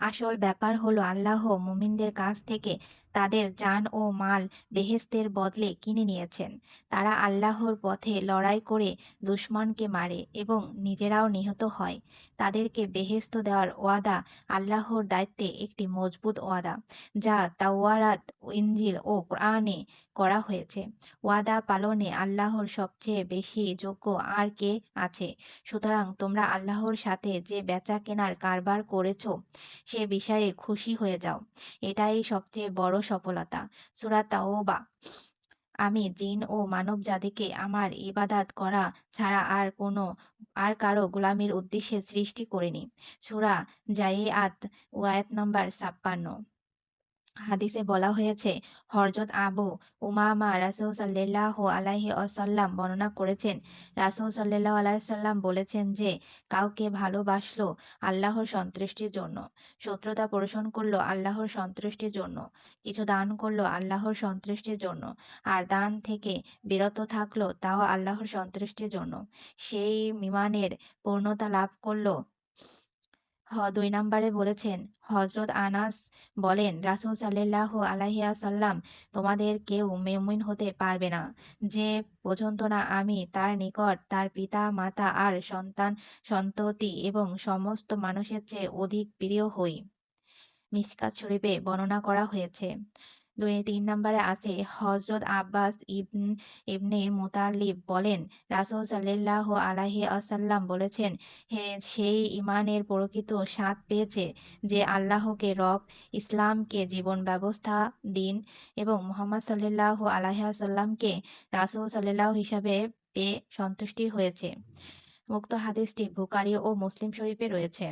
আসল ব্যাপার হলো আল্লাহ মুমিনদের কাছ থেকে তাদের জান ও মাল বেহেশতের বদলে কিনে নিয়েছেন। তারা আল্লাহর পথে লড়াই করে দুশমনকে মারে এবং নিজেরাও নিহত হয়। তাদেরকে বেহেশত দেওয়ার ওয়াদা আল্লাহর দায়িত্বে একটি মজবুত ওয়াদা, যা তাওরাত, ইনজিল ও কোরআনে করা হয়েছে। ওয়াদা পালনে আল্লাহর সবচেয়ে বেশি যোগ্য আর কে আছে? সুতরাং তোমরা আল্লাহর সাথে যে বেচা-কেনার কারবার করেছ সে বিষয়ে খুশি হয়ে যাও। এটাই সবচেয়ে বড় সফলতা। সূরা তাওবা আমি জিন ও মানব জাতিকে আমার ইবাদাত করা ছাড়া আর কোনো, আর কারও গোলামির উদ্দেশ্যে সৃষ্টি করিনি। সূরা যারিয়াত আয়াত নম্বর ছাপ্পান্ন। হাদিসে বলা হয়েছে, হরজত আবু উমামা রাসূল সাল্লাল্লাহু আলাইহি ওয়াসাল্লাম বর্ণনা করেছেন, রাসূল সাল্লাল্লাহু আলাইহি ওয়াসাল্লাম বলেছেন যে, কাউকে ভালোবাসলো আল্লাহর সন্তুষ্টির জন্য, শত্রুতা পোষণ করল আল্লাহর সন্তুষ্টির জন্য, কিছু দান করল আল্লাহর সন্তুষ্টির জন্য, আর দান থেকে বিরত থাকল তাও আল্লাহর সন্তুষ্টির জন্য, সেই ঈমানের পূর্ণতা লাভ করল। দুই নম্বরে বলেছেন, হজরত আনাস বলেন, রাসুল সাল্লাহ আলাহিয়া সাল্লাম তোমাদের কেউ মেমিন হতে পারবে না, যে পর্যন্ত না আমি তার নিকট তার পিতা-মাতা আর সন্তান-সন্ততি এবং সমস্ত মানুষের চেয়ে অধিক প্রিয় হই। মিসকাত শরীফে বর্ণনা করা হয়েছে। দুই তিন নম্বরে আছে হযরত আব্বাস ইবন ইবনে মুতালিব বলেন, রাসূল সাল্লাল্লাহু আলাইহি ওয়াসাল্লাম বলেছেন, হে সেই ঈমানের প্রকৃত স্বাদ পেয়েছে যে আল্লাহকে রব, ইসলামকে জীবন ব্যবস্থা, দিন এবং মোহাম্মদ সাল্লাল্লাহু আলাইহি ওয়াসাল্লামকে রাসূল সাল্লাল্লাহু হিসাবে পেয়ে সন্তুষ্টি হয়েছে। মুক্ত হাদিসটি বুখারী ও মুসলিম শরীফে রয়েছে।